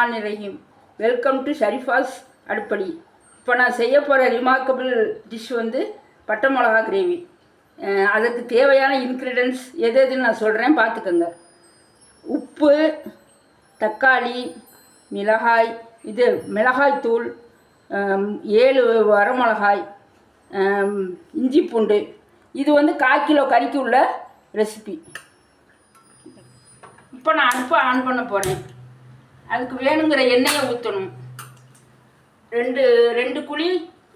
Rahman Rahim welcome to Sharifa's அடுப்படி. இப்போ நான் செய்ய போகிற ரிமார்க்கபிள் டிஷ் வந்து பட்டை மிளகா கிரேவி அதுக்கு தேவையான இன்க்ரீடியன்ஸ் எது எதுன்னு நான் சொல்கிறேன் பார்த்துக்கோங்க. உப்பு தக்காளி மிளகாய் இது மிளகாய் தூள் ஏழு வரமிளகாய் இஞ்சி பூண்டு. இது வந்து கால் கிலோ கறிக்கு உள்ள ரெசிபி இப்போ நான் அனுப்ப ஆன் பண்ண போகிறேன் அதுக்கு வேணுங்கிற எண்ணெயை ஊற்றணும் ரெண்டு ரெண்டு குழி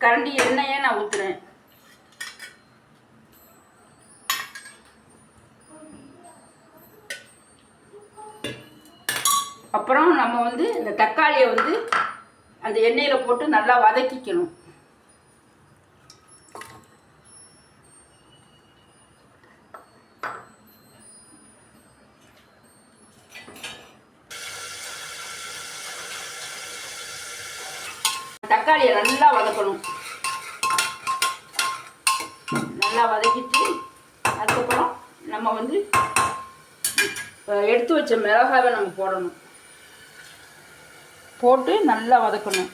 கரண்டி எண்ணெயை நான் ஊற்றுறேன் அப்புறம் நம்ம வந்து இந்த தக்காளியை வந்து அந்த எண்ணெயில் போட்டு நல்லா வதக்கிக்கணும். தக்காளியை நல்லா வதக்கணும். நல்லா வதக்கிட்டு அதுக்கப்புறம் நம்ம வந்து எடுத்து வச்ச மிளகாவை நம்ம போடணும். போட்டு நல்லா வதக்கணும்.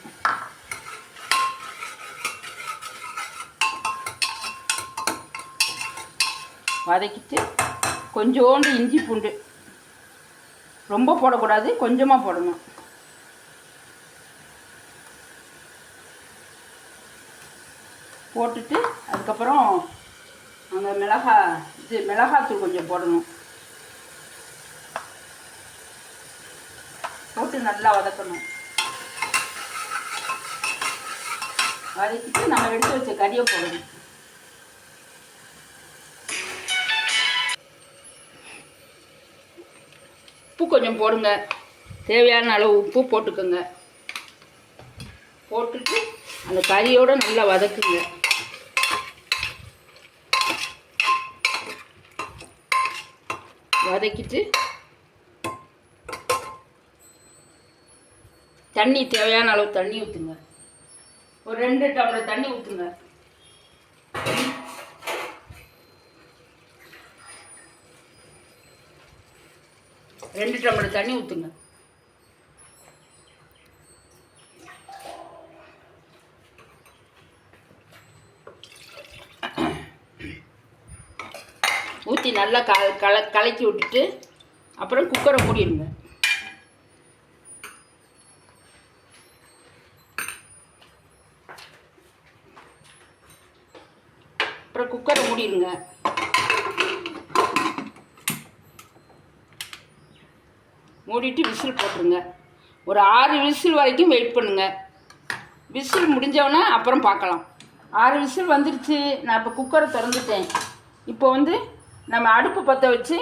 வதக்கிட்டு கொஞ்சோண்டு இஞ்சி பூண்டு. ரொம்ப போடக்கூடாது கொஞ்சமாக போடணும். போட்டுட்டு அதுக்கப்புறம் அந்த மிளகா இது மிளகாத்தூள் கொஞ்சம் போடணும். போட்டு நல்லா வதக்கணும். வதக்கிட்டு நம்ம எடுத்து வச்ச கறியை போடணும். உப்பு கொஞ்சம் போடுங்க. தேவையான அளவு உப்பு போட்டுக்கோங்க. போட்டுட்டு அந்த கறியோட நல்லா வதக்குங்க. வதக்கிட்டு தண்ணி தேவையான அளவு தண்ணி ஊற்றுங்க ஒரு ரெண்டு டம்ளர் தண்ணி ஊற்றுங்க ரெண்டு டம்ளர் தண்ணி ஊற்றுங்க ஊற்றி நல்லா க கல கலக்கி விட்டுட்டு அப்புறம் குக்கரை மூடிடுங்க. அப்புறம் குக்கரை மூடிடுங்க. மூடிட்டு விசில் போட்டுருங்க. ஒரு ஆறு விசில் வரைக்கும் வெயிட் பண்ணுங்க. விசில் முடிஞ்சவொடனே அப்புறம் பார்க்கலாம். ஆறு விசில் வந்துருச்சு. நான் இப்போ குக்கரை திறந்துட்டேன். இப்போ வந்து நம்ம அடுப்பு பற்ற வச்சு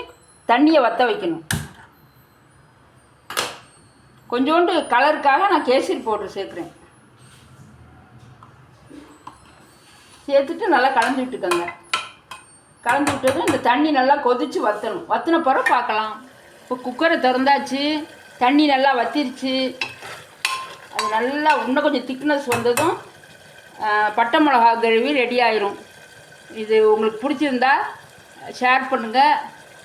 தண்ணியை வற்ற வைக்கணும். கொஞ்சோண்டு கலருக்காக நான் கேசரி போட்டு சேர்க்குறேன். சேர்த்துட்டு நல்லா கலந்து விட்டுக்கோங்க. கலந்து விட்டதும் இந்த தண்ணி நல்லா கொதித்து வற்றணும் வற்றின பிறகு பார்க்கலாம். இப்போ குக்கரை திறந்தாச்சு. தண்ணி நல்லா வத்திருச்சு. அது நல்லா இன்னும் கொஞ்சம் திக்னஸ் வந்ததும் பட்டை மிளகா கழுவி ரெடி ஆயிரும். இது உங்களுக்கு பிடிச்சிருந்தா ஷேர் பண்ணுங்கள்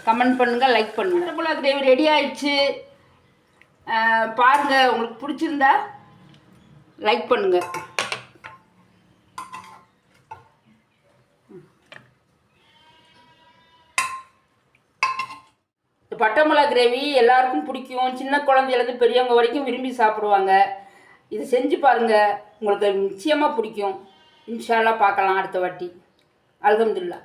கமெண்ட் பண்ணுங்கள் லைக் பண்ணுங்கள் பட்டை கிரேவி ரெடி ஆயிடுச்சு. பாருங்கள் உங்களுக்கு பிடிச்சிருந்தா லைக் பண்ணுங்கள் பட்டை மிளகா கிரேவி எல்லாருக்கும் பிடிக்கும். சின்ன குழந்தையிலேருந்து பெரியவங்க வரைக்கும் விரும்பி சாப்பிடுவாங்க. இது செஞ்சு பாருங்கள் உங்களுக்கு நிச்சயமாக பிடிக்கும். இன்ஷால்லா பார்க்கலாம் அடுத்த வாட்டி. அலகம்துல்லா